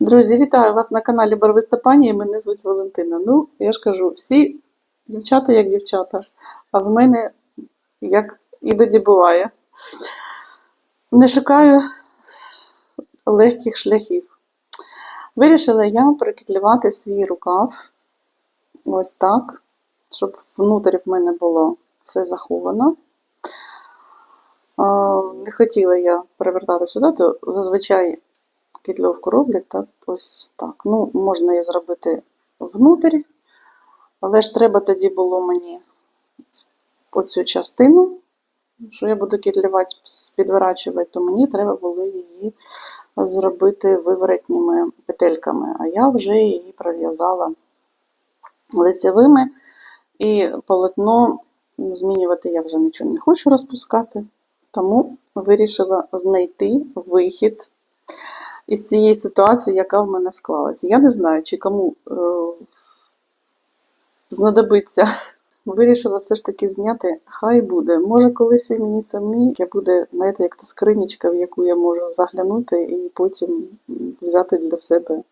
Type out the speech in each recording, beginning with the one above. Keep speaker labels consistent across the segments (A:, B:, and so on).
A: Друзі, вітаю вас на каналі Барвиста Пані, мене звуть Валентина. Ну, я ж кажу, всі дівчата як дівчата, а в мене як іноді буває. Не шукаю легких шляхів. Вирішила я прикітлювати свій рукав ось так, щоб внутрі в мене було все заховано. Не хотіла я перевертати сюди, то зазвичай кітльовку роблять так, ось так. Ну, можна її зробити внутрі, але ж треба тоді було мені оцю частину, що я буду кітлювати, підворачувати, то мені треба було її зробити виворотніми петельками. А я вже її пров'язала лицевими, і полотно змінювати я вже нічого не хочу розпускати, тому вирішила знайти вихід із цієї ситуації, яка в мене склалася. Я не знаю, чи кому е, знадобиться. Вирішила все ж таки зняти, хай буде. Може, колись і мені самі буде, знаєте, як то скринічка, в яку я можу заглянути і потім взяти для себе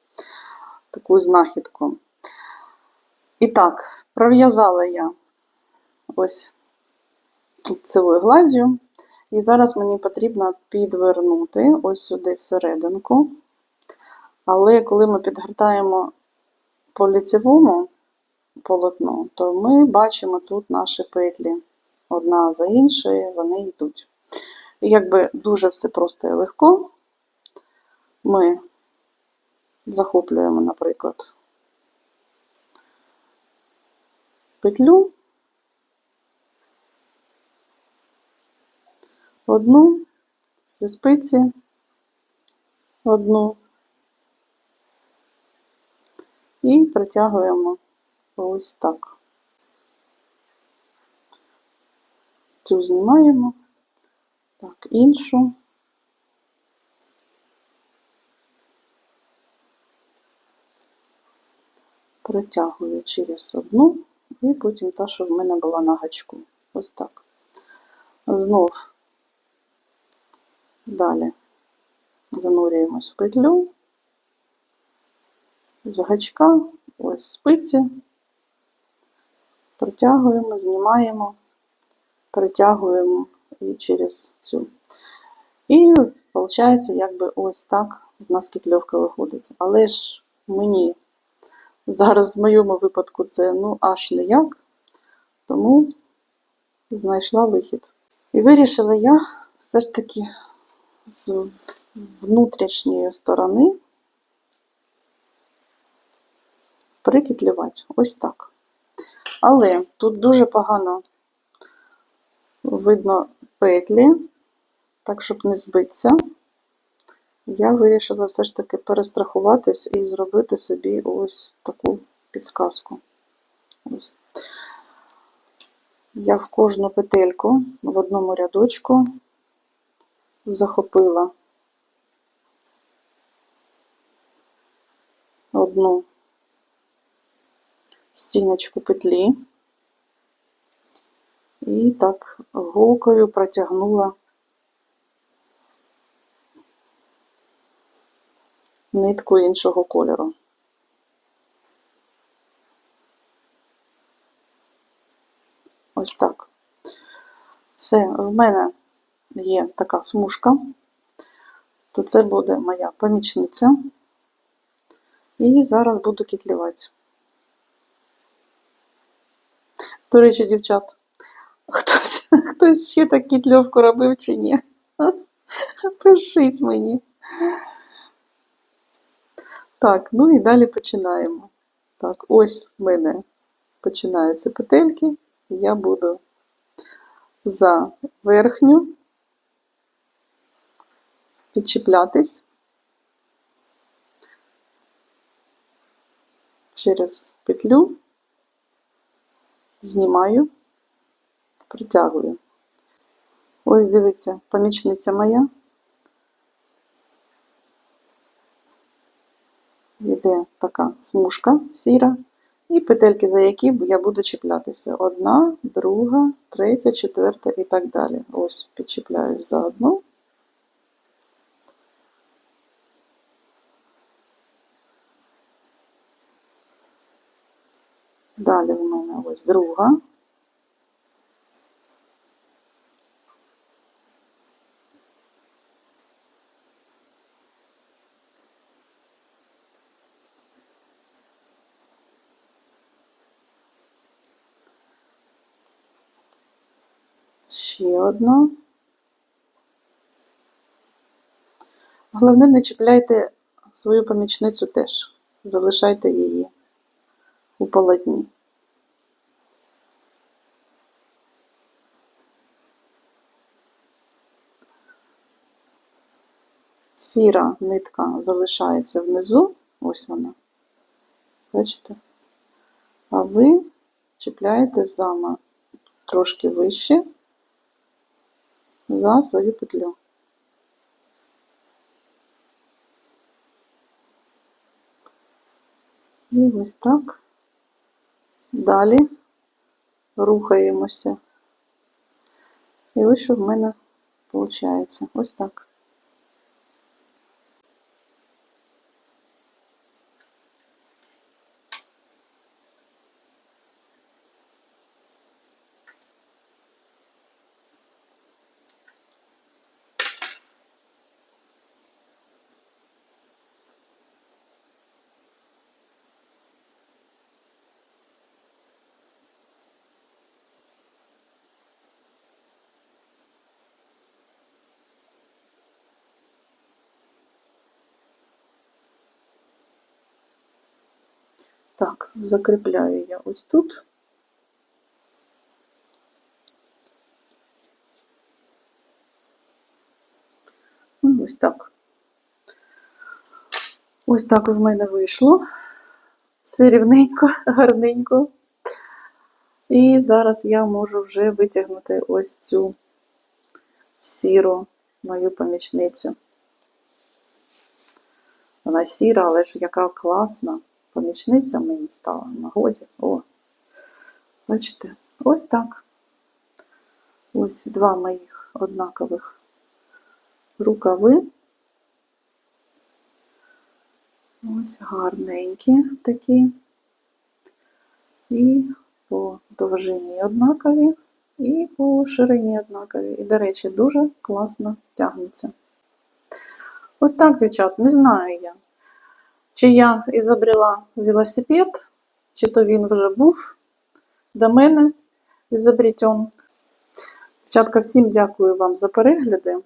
A: таку знахідку. І так, пров'язала я ось цілою гладзю. І зараз мені потрібно підвернути ось сюди всерединку. Але коли ми підгортаємо по ліцевому полотно, то ми бачимо тут наші петлі одна за іншою, вони йдуть. І якби дуже все просто і легко, ми захоплюємо, наприклад, петлю. Одну зі спиці, одну і притягуємо ось так. Цю знімаємо, так, іншу. Протягую через одну, і потім та, що в мене була на гачку. Ось так. Знов Далі занурюємось в петлю, з гачка, ось спиці, протягуємо, знімаємо, притягуємо і через цю. І виходить, якби ось так у нас петльовка виходить. Але ж мені зараз в моєму випадку це ну аж ніяк, тому знайшла вихід. І вирішила я все ж таки з внутрішньої сторони прикітлювати ось так. Але тут дуже погано видно петлі, так, щоб не збитися, я вирішила все ж таки перестрахуватись і зробити собі ось таку підсказку. Ось. Я в кожну петельку в одному рядочку захопила одну стіночку петлі і так голкою протягнула нитку іншого кольору. Ось так. Все, в мене є така смужка, то це буде моя помічниця. І зараз буду кітлювати. До речі, дівчат, хтось хтось ще так кітльовку робив чи ні? Пишіть мені. Так, ну і далі починаємо. Так, ось в мене починаються петельки, і я буду за верхню підчіплятись через петлю, знімаю, притягую. Ось дивіться, помічниця моя. Йде така смужка сіра, і петельки, за які я буду чіплятися. Одна, друга, третя, четверта і так далі. Ось підчіпляю за одну. Далі в мене ось друга. Ще одна. Головне, не чіпляйте свою помічницю теж. Залишайте її у полотні. Сіра нитка залишається внизу, ось вона. Бачите? А ви чіпляєте саме трошки вище за свою петлю. І ось так. Далі рухаємося. І ось що в мене виходить. Ось так. Так, закріпляю я ось тут. Ну, ось так. Ось так в мене вийшло. Все рівненько, гарненько. І зараз я можу вже витягнути ось цю сіру мою помічницю. Вона сіра, але ж яка класна помічниця мені стала в нагоді. О, бачите, ось так. Ось два моїх однакових рукави. Ось гарненькі такі. І по довжині однакові, і по ширині однакові. І, до речі, дуже класно тягнуться. Ось так, дівчат, не знаю я. Чи я ізобрела велосипед, чи то він вже був до мене ізобретен. Дівчатка, всім дякую вам за перегляди.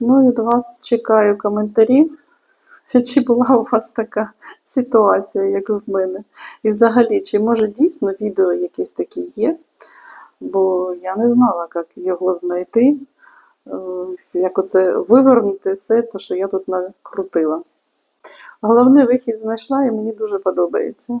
A: Ну і від вас чекаю коментарі, чи була у вас така ситуація, як і в мене. І взагалі, чи може дійсно відео якесь таке є? Бо я не знала, як його знайти, е, як оце вивернути все, те, що я тут накрутила. Головне, вихід знайшла і мені дуже подобається.